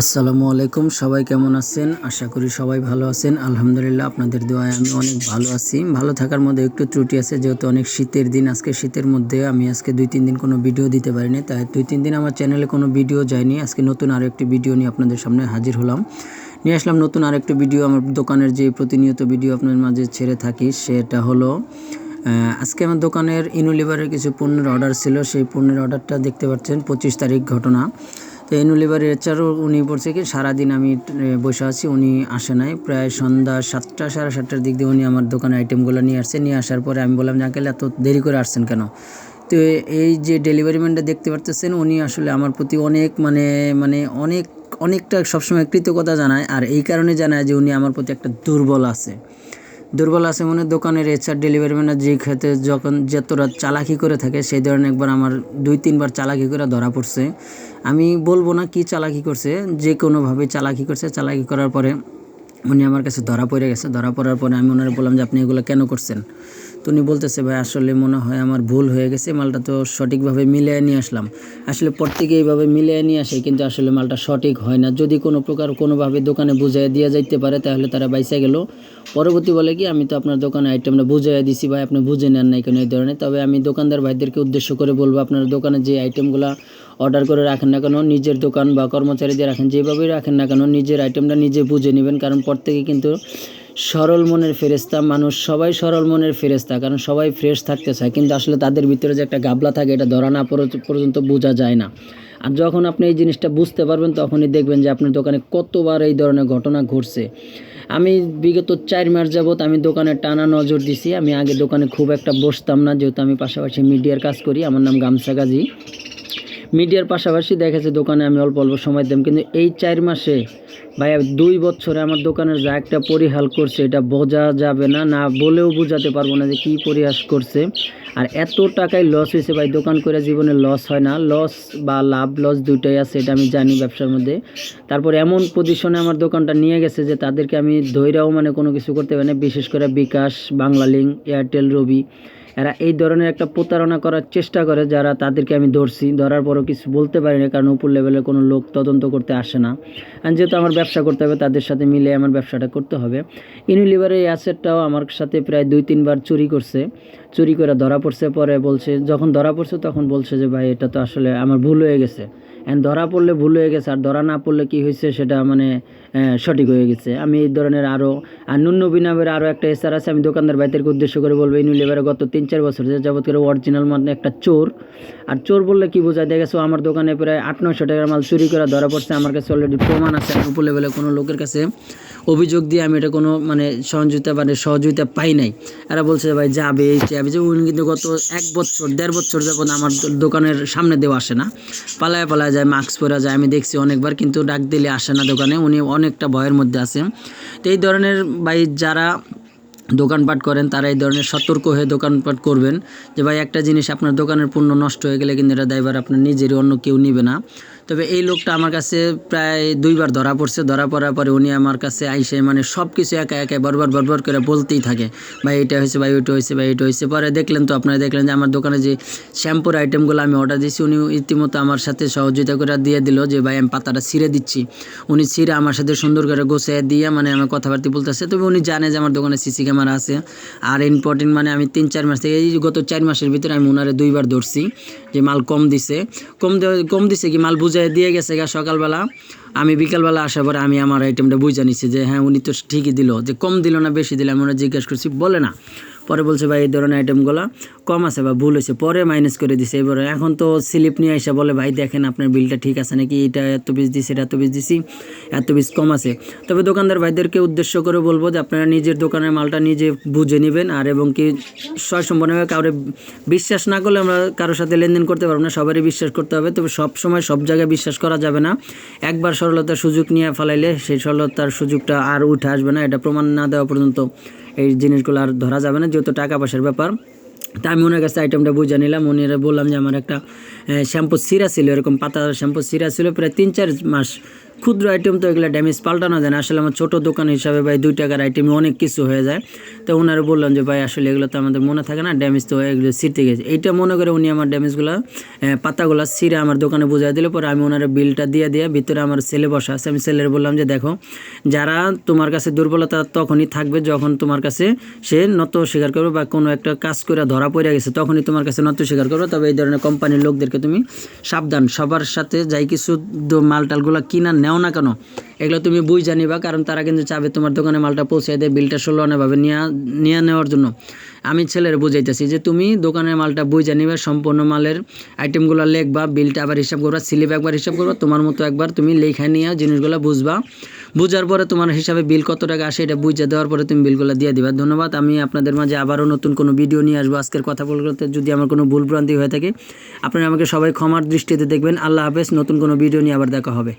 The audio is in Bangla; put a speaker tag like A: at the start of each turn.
A: আসসালামু আলাইকুম, সবাই কেমন আছেন? আশা করি সবাই ভালো আছেন। আলহামদুলিল্লাহ, আপনাদের দোয়ায় আমি অনেক ভালো আছি। ভালো থাকার মধ্যে একটু ত্রুটি আছে, যেহেতু অনেক শীতের দিন। আজকে শীতের মধ্যে আমি আজকে দুই তিন দিন কোনো ভিডিও দিতে পারিনি, তাই দুই তিন দিন আমার চ্যানেলে কোনো ভিডিও যায়নি। আজকে নতুন আরও একটি ভিডিও নিয়ে আপনাদের সামনে হাজির হলাম। নিয়ে আসলাম নতুন আরেকটি ভিডিও। আমার দোকানের যে প্রতিনিয়ত ভিডিও আপনাদের মাঝে ছেড়ে থাকি, সেটা হলো আজকে আমার দোকানের ইনুলিভারের কিছু পণ্যের অর্ডার ছিল। সেই পণ্যের অর্ডারটা দেখতে পাচ্ছেন, পঁচিশ তারিখ ঘটনা। তো ইনুলিভারের এছাড়াও উনি বলছে কি, সারাদিন আমি বসে আছি, উনি আসে নাই। প্রায় সন্ধ্যা সাতটা, সাড়ে সাতটার দিক দিয়ে উনি আমার দোকানে আইটেমগুলো নিয়ে আসছে। নিয়ে আসার পরে আমি বললাম যে আঙ্কেল, এত দেরি করে আসছেন কেন? তো এই যে ডেলিভারি ম্যানটা দেখতে পারতেছেন, উনি আসলে আমার প্রতি অনেক মানে মানে অনেক, অনেকটা সবসময় কৃতজ্ঞতা জানায়। আর এই কারণে জানায় যে উনি আমার প্রতি একটা দুর্বল আছে। দুর্বল আছে মনে দোকানের এইচআর ডেলিভারি ম্যানের যে খেতে যখন যতটা চালাকি করে থাকে, সেই ধরনের একবার আমার দুই, তিনবার চালাকি করে ধরা পড়ছে। আমি বলব না কি চালাকি করছে, যে কোনোভাবে চালাকি করছে, চালাকি করার পরে উনি আমার কাছে ধরা পড়ে গেছে। ধরা পড়ার পরে আমি ওনারা বললাম যে, আপনি এগুলো কেন করছেন? তো উনি বলতেছে, ভাই, আসলে মনে হয় আমার ভুল হয়ে গেছে, মালটা তো সঠিকভাবে মিলিয়ে নিয়ে আসলাম। আসলে প্রত্যেকে এইভাবে মিলিয়ে নিয়ে আসে, কিন্তু আসলে মালটা সঠিক হয় না। যদি কোনো প্রকার কোনোভাবে দোকানে বুঝাই দিয়ে যাইতে পারে, তাহলে তারা বাইসে গেল। পরবর্তী বলে কি, আমি তো আপনার দোকানে আইটেমটা বুঝাই দিছি, ভাই, আপনি বুঝে নেন নাই কেন এই ধরনের। তবে আমি দোকানদার ভাইদেরকে উদ্দেশ্য করে বলব, আপনার দোকানে যে আইটেমগুলো অর্ডার করে রাখেন না কেন, নিজের দোকান বা কর্মচারীদের রাখেন। যেভাবেই রাখেন না কেন, নিজের আইটেমটা নিজে বুঝে নেবেন, কারণ প্রত্যেকে কিন্তু সরল মনের ফেরেস্তা মানুষ সবাই সরল মনের ফেরেস্তা কারণ সবাই ফ্রেশ থাকতে চায়। কিন্তু আসলে তাদের ভিতরে যে একটা গাবলা থাকে, এটা ধরা না পর্যন্ত বোঝা যায় না। আর যখন আপনি এই জিনিসটা বুঝতে পারবেন, তখনই দেখবেন যে আপনার দোকানে কতবার এই ধরনের ঘটনা ঘটছে। আমি বিগত চার মাস যাবত আমি দোকানে টানা নজর দিছি। আমি আগে দোকানে খুব একটা বসতাম না, যেহেতু আমি পাশাপাশি মিডিয়ার কাজ করি। আমার নাম গামছা গাজী মিডিয়ার পাশাপাশি দেখেছে দোকানে আমি অল্প অল্প সময় দিতাম কিন্তু এই চার মাসে ভাইয়া দুই বছরে আমার দোকানের যা একটা পরিহাল করছে, এটা বোঝা যাবে না না বলেও বোঝাতে পারব না যে কী পরিহাস করছে। আর এত টাকায় লস হয়েছে ভাই, দোকান করে জীবনে লস হয় না লস বা লাভ লস দুইটাই আছে, এটা আমি জানি ব্যবসার মধ্যে। তারপর এমন পজিশনে আমার দোকানটা নিয়ে গেছে যে তাদেরকে আমি ধৈরাও মানে কোনো কিছু করতে পারি না, বিশেষ করে বিকাশ বাংলালিঙ্ক এয়ারটেল, রবি। এরা এই ধরনের একটা প্রতারণা করার চেষ্টা করে, যারা তাদেরকে আমি ধরছি, ধরার পরও কিছু বলতে পারি না কারণ উপর লেভেলের কোনো লোক তদন্ত করতে আসে না। যেহেতু আমার ব্যবসা করতে হবে, তাদের সাথে মিলে আমার ব্যবসাটা করতে হবে। ইউনিলিভারের এই অ্যাসেটটাও আমার সাথে প্রায় দুই তিনবার চুরি করছে। চুরি করে ধরা পড়ছে পরে বলছে, যখন ধরা পড়ছে তখন বলছে যে, ভাই, এটা তো আসলে আমার ভুল হয়ে গেছে। অ্যান্ড ধরা পড়লে ভুল হয়ে গেছে, আর ধরা না পড়লে কি হয়েছে সেটা মানে সঠিক হয়ে গেছে। আমি এই ধরনের আরও আর নুন্য বিনামের আরও একটা এসআর আছে, আমি দোকানদার ভাইদেরকে উদ্দেশ্য করে বলব ইউনিলিভারে গত তিন চার বছর যে যাবত করে অরিজিনাল মানে একটা চোর। আর চোর বললে কি বোঝায়? দেখেছ আমার দোকানে প্রায় আট, নয়শো টাকার মাল চুরি করে ধরা পড়ছে। আমার কাছে অলরেডি প্রমাণ আছে, আমি উপর লেভেলে কোনো লোকের কাছে অভিযোগ দিয়ে আমি এটা কোনো মানে সহযোগিতা মানে সহযোগিতা পাই নাই। এরা বলছে, ভাই যাবে এই যাবে যে উনি কিন্তু গত এক বছর, দেড় বছর যখন আমার দোকানের সামনে দেওয়া আসে না। পালায় পালায় যায়, মাস্ক পরা যায়, আমি দেখছি অনেকবার কিন্তু ডাক দিলে আসে না দোকানে, উনি অনেকটা ভয়ের মধ্যে আছে। তো এই ধরনের ভাই যারা দোকানপাট করেন, তারা এই ধরনের সতর্ক হয়ে দোকানপাট করবেন যে, ভাই, একটা জিনিস আপনার দোকানের পণ্য নষ্ট হয়ে গেলে কিন্তু এটা দায়ভার আপনার নিজেরই, অন্য কেউ নিবে না। তবে এই লোকটা আমার কাছে প্রায় দুইবার ধরা পড়ছে। ধরা পড়ার পরে উনি আমার কাছে আইসে মানে সব কিছু একা একা বরবার বরবার করে বলতেই থাকে, ভাই, এটা হয়েছে, ভাই, ওইটা হয়েছে, ভাই, এটা হয়েছে। পরে দেখলেন তো আপনারা দেখলেন যে, আমার দোকানে যে শ্যাম্পুর আইটেমগুলো আমি অর্ডার দিয়েছি, উনি ইতিমধ্যে আমার সাথে সহযোগিতা করে দিয়ে দিল যে, ভাই, আমি পাতাটা ছিঁড়ে দিচ্ছি। উনি ছিঁড়ে আমার সাথে সুন্দর করে গোছায় দিয়ে মানে আমার কথাবার্তা বলতেছে। তবে উনি জানে যে, আমার দোকানে সিসি আছে। আর ইম্পর্টেন্ট মানে আমি তিন, চার মাস থেকে এই গত চার মাসের ভিতরে আমি ওনারে দুইবার ধরছি, যে মাল কম দিছে। কম কম দিছে কি মাল বুঝাই দিয়ে গেছে গা সকালবেলা। আমি বিকালবেলা আসার পরে আমি আমার আইটেমটা বুঝে নিচ্ছি যে হ্যাঁ উনি তো ঠিকই দিল। যে কম দিল না, বেশি দিল, আমি ওনার জিজ্ঞেস করছি, বলে না। পরে বলছে, ভাই, এই ধরনের আইটেমগুলো কম আছে বা ভুল হয়েছে। পরে মাইনাস করে দিছে। এবারে এখন তো স্লিপ নিয়ে এসে বলে, ভাই, দেখেন আপনার বিলটা ঠিক আছে নাকি? এটা এত পিস দিছি, এটা এত পিস দিছি, এত পিস কম আছে। তবে দোকানদার ভাইদেরকে উদ্দেশ্য করে বলব যে, আপনারা নিজের দোকানের মালটা নিজে বুঝে নেবেন আর এবং কি সয় সম্পূর্ণভাবে কাউরে বিশ্বাস না করলে আমরা কারোর সাথে লেনদেন করতে পারব না। সবারই বিশ্বাস করতে হবে। তবে সব সময় সব জায়গায় বিশ্বাস করা যাবে না। একবার সরলতার সুযোগ নিয়ে ফেলাইলে সেই সরলতার সুযোগটা আর উঠে আসবে না। এটা প্রমাণ না দেওয়া পর্যন্ত এই জিনিসগুলো আর ধরা যাবে না, যেহেতু টাকা পয়সার ব্যাপার। তা আমি ওনার কাছে আইটেমটা বুঝে নিলাম। উনি বললাম যে আমার একটা শ্যাম্পু সিরা ছিল, এরকম পাতা শ্যাম্পু সিরা ছিল। প্রায় তিন চার মাস ক্ষুদ্র আইটেম তো এগুলো ড্যামেজ পাল্টানো যায় না। আসলে আমার ছোটো দোকান হিসাবে ভাই দুই টাকার আইটেমে অনেক কিছু হয়ে যায়। তো ওনারা বললাম যে, ভাই, আসলে এগুলো তো আমাদের মনে থাকে না ড্যামেজ তো এগুলো ছিঁড়তে গেছে। এইটা মনে করে উনি আমার ড্যামেজগুলো পাতাগুলো ছিঁড়ে আমার দোকানে বুঝাই দিলে। পরে আমি ওনার বিলটা দিয়ে দিয়ে ভিতরে আমার ছেলে বসা আছে। আমি ছেলের বললাম যে, দেখো, যারা তোমার কাছে দুর্বলতা তখনই থাকবে যখন তোমার কাছে সে নত স্বীকার করবে বা কোনো একটা কাজ করে ধরা পড়ে গেছে, তখনই তোমার কাছে নত স্বীকার করবে। তবে এই ধরনের কোম্পানির লোকদেরকে তুমি সাবধান, সবার সাথে যাই কিছু দ- মাল টালগুলো কিনা নেও না কেন? এগুলো তুমি বুঝ জানিবা কারণ তারা কিন্তু চাবে তোমার দোকানে মালটা পৌঁছে দেয়, বিলটা ষোলো আনাভাবে নিয়ে নিয়ে নেওয়ার জন্য। আমি ছেলের বুঝাইতেছি যে তুমি দোকানের মালটা বুঝ জানিবা সম্পূর্ণ মালের আইটেমগুলো লেখবা, বিলটা আবার হিসাব করবা স্লিপ একবার হিসাব করবা, তোমার মতো একবার তুমি লেখা নিয়ে জিনিসগুলো বুঝবা। বুঝার পরে তোমার হিসাবে বিল কত টাকা আসে এটা বুঝে দেওয়ার পরে তুমি বিলগুলো দিয়ে দিবা। ধন্যবাদ, আমি আপনাদের মাঝে আবারও নতুন কোনো ভিডিও নিয়ে আসব। আজকের কথা বলতে যদি আমার কোনো ভুল ভ্রান্তি হয়ে থাকে, আপনারা আমাকে সবাই ক্ষমার দৃষ্টিতে দেখবেন। আল্লাহ হাফেজ, নতুন কোনো ভিডিও নিয়ে আবার দেখা হবে।